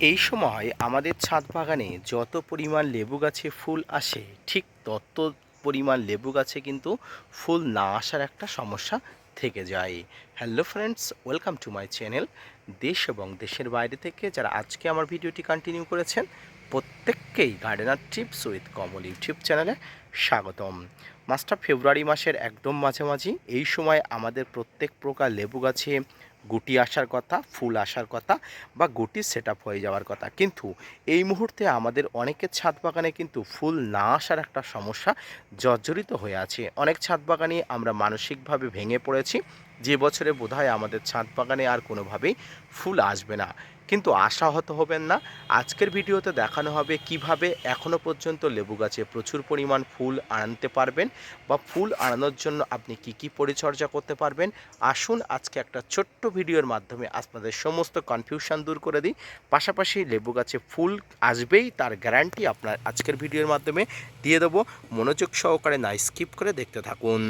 এই সময় আমাদের ছাদ বাগানে যত পরিমাণ লেবু গাছে ফুল আসে, ঠিক তত পরিমাণ লেবু গাছে কিন্তু ফুল না আসার একটা সমস্যা থেকে যায়। Hello friends welcome to my channel দেশ এবং দেশের বাইরে থেকে যারা আজকে আমার ভিডিওটি কন্টিনিউ করেছেন, প্রত্যেককেই gardener tips with Kamal YouTube চ্যানেলে স্বাগতম। মাসটা ফেব্রুয়ারি মাসের একদম মাঝামাঝি, এই সময় আমাদের প্রত্যেক প্রকার লেবু গাছে গুটি আসার কথা, ফুল আসার কথা বা গুটি সেট হয়ে যাওয়ার কথা। কিন্তু এই মুহূর্তে আমাদের অনেকের ছাদ বাগানে কিন্তু ফুল না আসার একটা সমস্যা জর্জরিত হয়ে আছে। অনেক ছাদ বাগানে আমরা মানসিকভাবে ভেঙে পড়েছি। যে বছরে বোধহয় আমাদের ছাদ বাগানে আর কোনোভাবেই ফুল আসবে না। কিন্তু আশাহত হবেন না। আজকের ভিডিওতে দেখানো হবে কীভাবে এখনও পর্যন্ত লেবু গাছে প্রচুর পরিমাণ ফুল আনতে পারবেন বা ফুল আনানোর জন্য আপনি কি কি পরিচর্যা করতে পারবেন। আসুন আজকে একটা ছোট্ট ভিডিওর মাধ্যমে আপনাদের সমস্ত কনফিউশন দূর করে দিই। পাশাপাশি লেবু গাছে ফুল আসবেই, তার গ্যারান্টি আপনার আজকের ভিডিওর মাধ্যমে দিয়ে দেবো। মনোযোগ সহকারে না স্কিপ করে দেখতে থাকুন।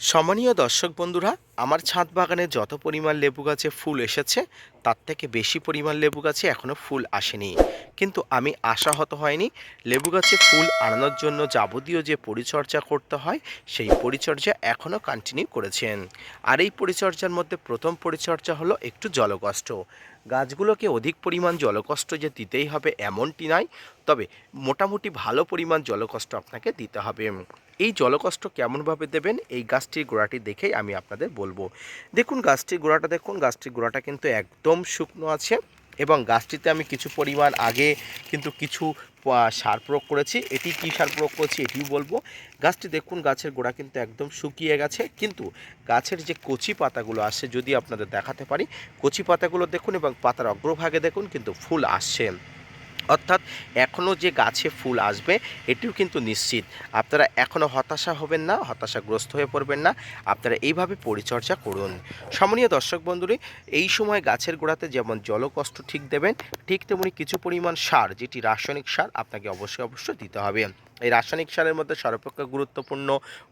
সম্মানীয় দর্শক বন্ধুরা, আমার ছাদ বাগানে যত পরিমাণ লেবু গাছে ফুল এসেছে, তার থেকে বেশি পরিমাণ লেবু গাছে এখনও ফুল আসেনি। কিন্তু আমি আশাহত হয়নি, লেবু গাছে ফুল আনানোর জন্য যাবতীয় যে পরিচর্যা করতে হয়, সেই পরিচর্যা এখনও কন্টিনিউ করেছেন। আর এই পরিচর্যার মধ্যে প্রথম পরিচর্যা হলো একটু জলকষ্ট। গাছগুলোকে অধিক পরিমাণ জলকষ্ট যে দিতেই হবে এমনটি নাই তবে মোটামুটি ভালো পরিমাণ জলকষ্ট আপনাকে দিতে হবে। এই জলকষ্ট কেমনভাবে দেবেন? এই গাছটির গোড়াটি দেখেই আমি আপনাদের বলব। দেখুন, গাছটির গোড়াটা দেখুন, গাছটির গোড়াটা কিন্তু একদম শুকনো আছে। এবং গাছটিতে আমি কিছু পরিমাণ আগে কিন্তু কিছু সার প্রয়োগ করেছি। এটি কী সার প্রয়োগ করেছি এটিও বলব। গাছটি দেখুন, গাছের গোড়া কিন্তু একদম শুকিয়ে গেছে। কিন্তু গাছের যে কচি পাতাগুলো আসে যদি আপনাদের দেখাতে পারি, কচি পাতাগুলো দেখুন এবং পাতার অগ্রভাগে দেখুন, কিন্তু ফুল আসছে। অর্থাৎ এখনও যে গাছে ফুল আসবে, এটিও কিন্তু নিশ্চিত। আপনারা এখনও হতাশা হবেন না, হতাশাগ্রস্ত হয়ে পড়বেন না। আপনারা এইভাবে পরিচর্যা করুন। সমনীয় দর্শক বন্ধুরে, এই সময় গাছের গোড়াতে যেমন জলকষ্ট ঠিক দেবেন, ঠিক তেমনি কিছু পরিমাণ সার, যেটি রাসায়নিক সার, আপনাকে অবশ্যই অবশ্যই দিতে হবে। এই রাসায়নিক সারের মধ্যে সর্বাপেক্ষা গুরুত্বপূর্ণ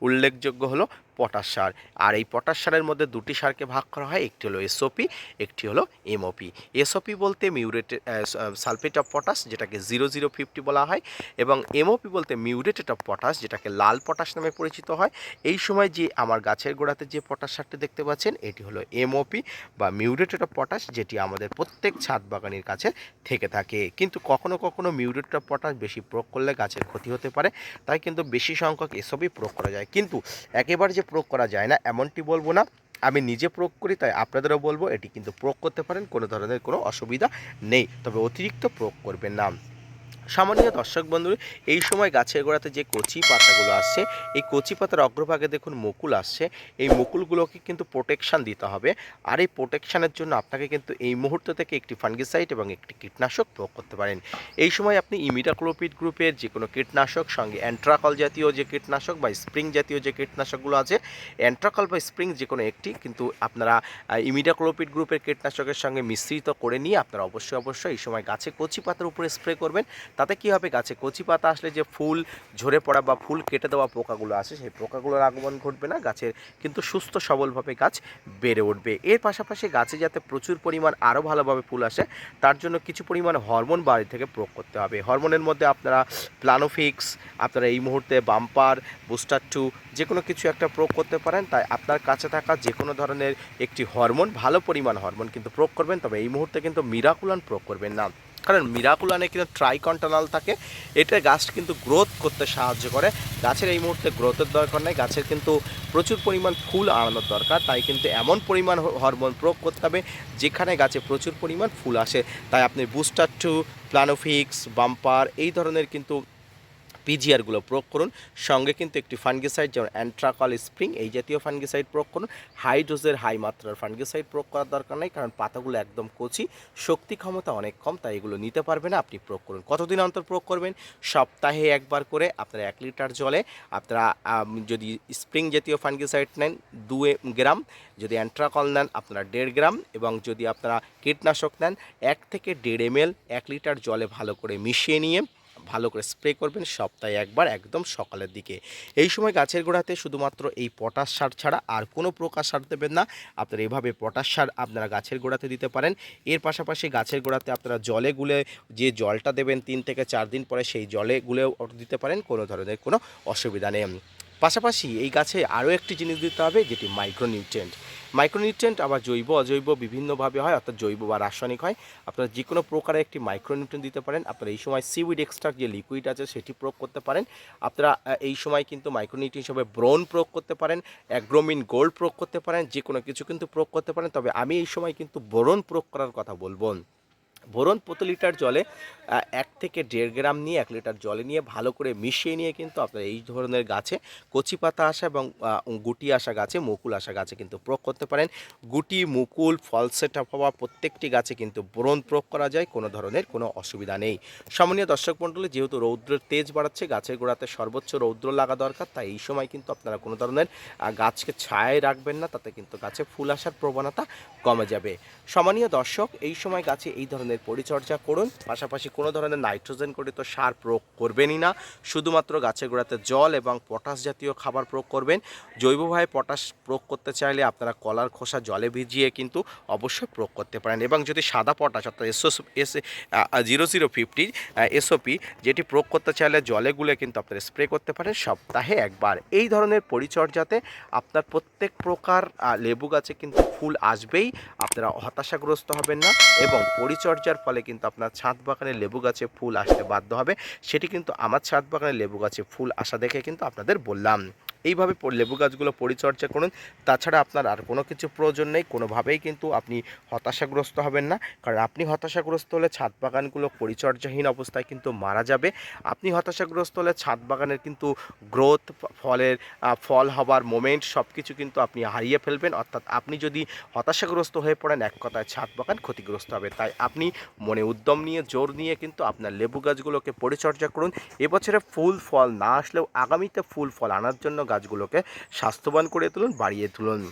উল্লেখযোগ্য হলো পটাশ সার। আর এই পটাশ সারের মধ্যে দুটি সারকে ভাগ করা হয়, একটি হলো এসওপি একটি হলো এমওপি এসওপি বলতে মিউরেট সালফেট অফ পটাশ যেটাকে জিরো জিরো ফিফটি বলা হয়, এবং এমওপি বলতে মিউরেটেড অফ পটাশ যেটাকে লাল পটাশ নামে পরিচিত হয়। এই সময় যে আমার গাছের গোড়াতে যে পটাশ সারটি দেখতে পাচ্ছেন, এটি হলো এমওপি বা মিউরেটেড অফ পটাশ যেটি আমাদের প্রত্যেক ছাদ বাগানের কাছে থেকে থাকে। কিন্তু কখনো কখনো মিউরেটেড অফ পটাশ বেশি প্রয়োগ করলে গাছের ক্ষতি হতে পারে। তাই কিন্তু বেশি সংখ্যক এসবই প্রয়োগ করা যায়। কিন্তু একেবারে যে প্রয়োগ করা যায় না, এমনটি বলব না। আমি নিজে প্রয়োগ করি, তাই আপনাদেরও বলব, এটি কিন্তু প্রয়োগ করতে পারেন, কোনো ধরনের কোনো অসুবিধা নেই। তবে অতিরিক্ত প্রয়োগ করবেন না। সামান্য দর্শক বন্ধু এই সময় গাছের গোড়াতে যে কচি পাতাগুলো আসছে, এই কচি পাতার অগ্রভাগে দেখুন মুকুল আসছে। এই মুকুলগুলোকে কিন্তু প্রোটেকশান দিতে হবে। আর এই প্রোটেকশানের জন্য আপনাকে কিন্তু এই মুহূর্ত থেকে একটি ফাঙ্গিসাইড এবং একটি কীটনাশক প্রয়োগ করতে পারেন। এই সময় আপনি ইমিডাক্লোপিড গ্রুপের যে কোনো কীটনাশক, সঙ্গে অ্যান্ট্রাকল জাতীয় যে কীটনাশক বা স্প্রিং জাতীয় যে কীটনাশকগুলো আছে অ্যান্ট্রাকল বা স্প্রিং যে কোনো একটি কিন্তু আপনারা ইমিডাক্লোপিড গ্রুপের কীটনাশকের সঙ্গে মিশ্রিত করে নিয়ে আপনারা অবশ্যই অবশ্যই এই সময় গাছে কচি পাতার উপরে স্প্রে করবেন। তাতে কি হবে গাছে কচি পাতা আসলে যে ফুল ঝরে পড়া বা ফুল কেটে দেওয়া পোকাগুলো আসে, সেই পোকাগুলোর আগমন ঘটবে না, গাছের কিন্তু সুস্থ সবলভাবে গাছ বেড়ে উঠবে। এর পাশাপাশি গাছে যাতে প্রচুর পরিমাণ আরও ভালোভাবে ফুল আসে, তার জন্য কিছু পরিমাণ হরমোন বাড়ি থেকে প্রয়োগ করতে হবে। হরমোনের মধ্যে আপনারা প্লানোফিক্স, আপনারা এই মুহূর্তে বাম্পার, বুস্টার টু যে কোনো কিছু একটা প্রয়োগ করতে পারেন, তাই আপনার কাছে থাকা যে কোনো ধরনের একটি হরমোন, ভালো পরিমাণ হরমোন কিন্তু প্রয়োগ করবেন, তবে এই মুহূর্তে কিন্তু মিরাকুলান প্রয়োগ করবেন না। কারণ মিরাকুলানে কিন্তু ট্রাইকন্টানাল থাকে। এটা গাছ কিন্তু গ্রোথ করতে সাহায্য করে। গাছের এই মুহূর্তে গ্রোথের দরকার নেই। গাছের কিন্তু প্রচুর পরিমাণ ফুল আনানোর দরকার। তাই কিন্তু এমন পরিমাণ হরমোন প্রয়োগ করতে হবে, যেখানে গাছে প্রচুর পরিমাণ ফুল আসে। তাই আপনি বুস্টার টু প্লানোফিক্স বাম্পার এই ধরনের কিন্তু পিজিআরগুলো প্রয়োগ করুন। সঙ্গে কিন্তু একটি ফানগিসাইড যেমন অ্যান্ট্রাকল স্প্রিং, এই জাতীয় ফানগিসাইড প্রয়োগ করুন। হাই ডোজের হাই মাত্রার ফানগিসাইড প্রয়োগ করার দরকার নেই, কারণ পাতাগুলো একদম কচি। শক্তি ক্ষমতা অনেক কম, তাই এগুলো নিতে পারবে না আপনি প্রয়োগ করুন। কতদিন অন্তর প্রয়োগ করবেন? সপ্তাহে একবার করে আপনারা এক লিটার জলে। আপনারা যদি স্প্রিং জাতীয় ফানগিসাইড নেন দু গ্রাম। যদি অ্যান্ট্রাকল নেন, আপনারা দেড় গ্রাম। এবং যদি আপনারা কীটনাশক নেন, এক থেকে দেড় এম এক লিটার জলে ভালো করে মিশিয়ে নিয়ে ভালো করে স্প্রে করবেন সপ্তাহে একবার একদম সকালের দিকে। এই সময় গাছের গোড়াতে শুধুমাত্র এই পটাশ সার ছাড়া আর কোনো প্রকার সার দেবেন না। আপনারা এভাবে পটাশ সার আপনারা গাছের গোড়াতে দিতে পারেন। এর পাশাপাশি গাছের গোড়াতে আপনারা জলে গুলে যে জলটা দেবেন তিন থেকে চার দিন পরে সেই জলে গুলেও দিতে পারেন। কোনো ধরনের কোনো অসুবিধা নেই। পাশাপাশি এই গাছে আরও একটি জিনিস দিতে হবে, যেটি মাইক্রোনিউট্রেন্ট মাইক্রোনিউট্রেন্ট আবার জৈব, অজৈব বিভিন্নভাবে হয়, অর্থাৎ জৈব বা রাসায়নিক হয়। আপনারা যে কোনো প্রকারের একটি মাইক্রোনিউট্রেন্ট দিতে পারেন। আপনারা এই সময় সিউইড এক্সট্রা যে লিকুইড আছে, সেটি প্রয়োগ করতে পারেন। আপনারা এই সময় কিন্তু মাইক্রোনিউট্রেন্ট হিসেবে ব্রোন প্রয়োগ করতে পারেন অ্যাগ্রোমিন গোল্ড প্রয়োগ করতে পারেন যে কোনো কিছু কিন্তু প্রয়োগ করতে পারেন। তবে আমি এই সময় কিন্তু বোরন প্রয়োগ করার কথা বলব। বোরন প্রতি লিটার জলে এক থেকে দেড় গ্রাম নিয়ে এক লিটার জলে নিয়ে ভালো করে মিশিয়ে নিয়ে কিন্তু আপনারা এই ধরনের গাছে কচি পাতা আসা এবং গুটি আসা গাছে, মুকুল আসা গাছে কিন্তু প্রয়োগ করতে পারেন। গুটি, মুকুল, ফল সেট হওয়া প্রত্যেকটি গাছে কিন্তু বোরন প্রয়োগ করা যায়, কোনো ধরনের কোনো অসুবিধা নেই। সম্মানীয় দর্শক মণ্ডলী, যেহেতু রৌদ্রের তেজ বাড়াচ্ছে, গাছের গোড়াতে সর্বোচ্চ রৌদ্র লাগা দরকার, তাই এই সময় কিন্তু আপনারা কোনো ধরনের গাছকে ছায়ায় রাখবেন না, তাতে কিন্তু গাছে ফুল আসার প্রবণতা কমে যাবে। সম্মানীয় দর্শক, এই সময় গাছে এই ধরনের পরিচর্যা করুন। পাশাপাশি কোনো ধরনের নাইট্রোজেন করিত সার প্রয়োগ করবেনই না। শুধুমাত্র গাছের গোড়াতে জল এবং পটাশ জাতীয় খাবার প্রয়োগ করবেন। জৈবভাবে পটাশ প্রয়োগ করতে চাইলে আপনারা কলার খোসা জলে ভিজিয়ে কিন্তু অবশ্যই প্রয়োগ করতে পারেন। এবং যদি সাদা পটাশ অর্থাৎ SO S zero zero fifty SOP যেটি প্রয়োগ করতে চাইলে জলে গুলে কিন্তু আপনারা স্প্রে করতে পারেন সপ্তাহে একবার। এই ধরনের পরিচর্যাতে আপনার প্রত্যেক প্রকার লেবু গাছে কিন্তু ফুল আসবেই। আপনারা হতাশাগ্রস্ত হবেন না এবং পরিচর্যার ফলে কিন্তু আপনার ছাদ বাগানে লেবু গাছে ফুল আসতে বাধ্য হবে। সেটি কিন্তু আমার ছাদ বাগানে লেবু গাছে ফুল আসা দেখে কিন্তু আপনাদের বললাম। এইভাবে লেবু গাছগুলো পরিচর্যা করুন। তাছাড়া আপনার আর কোনো কিছু প্রয়োজন নেই। কোনোভাবেই কিন্তু আপনি হতাশাগ্রস্ত হবেন না। কারণ আপনি হতাশাগ্রস্ত হলে ছাদ বাগানগুলো পরিচর্যাহীন অবস্থায় কিন্তু মারা যাবে। আপনি হতাশাগ্রস্ত হলে ছাদ বাগানের কিন্তু গ্রোথ ফলের ফল হবার মোমেন্ট সব কিছু কিন্তু আপনি হারিয়ে ফেলবেন। অর্থাৎ আপনি যদি হতাশাগ্রস্ত হয়ে পড়েন, এক কথায় ছাদ বাগান ক্ষতিগ্রস্ত হবে। তাই আপনি মনে উদ্যম নিয়ে, জোর নিয়ে কিন্তু আপনার লেবু গাছগুলোকে পরিচর্যা করুন। এবছরে ফুল, ফল না আসলেও আগামীতে ফুল, ফল আনার জন্য গাছগুলোকে স্বাস্থ্যবান করে তুলুন, বাড়িয়ে তুলুন।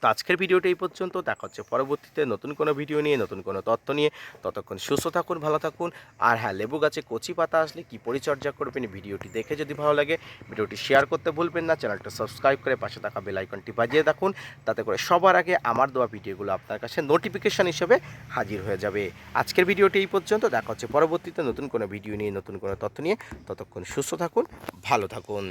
তো আজকের ভিডিওটা এই পর্যন্ত। দেখা হচ্ছে পরবর্তীতে নতুন কোনো ভিডিও নিয়ে, নতুন কোনো তথ্য নিয়ে। ততক্ষণ সুস্থ থাকুন, ভালো থাকুন। আর হ্যাঁ লেবু গাছে কচি পাতা আসলে কি পরিচর্যা করবেন ভিডিওটি দেখে যদি ভালো লাগে, ভিডিওটি শেয়ার করতে ভুলবেন না। চ্যানেলটা সাবস্ক্রাইব করে পাশে থাকা বেল আইকনটি বাজিয়ে রাখুন। তাতে করে সবার আগে আমার দেওয়া ভিডিওগুলো আপনার কাছে নোটিফিকেশান হিসেবে হাজির হয়ে যাবে। আজকের ভিডিওটি এই পর্যন্ত। দেখা হচ্ছে পরবর্তীতে নতুন কোনো ভিডিও নিয়ে, নতুন কোনো তথ্য নিয়ে। ততক্ষণ সুস্থ থাকুন, ভালো থাকুন।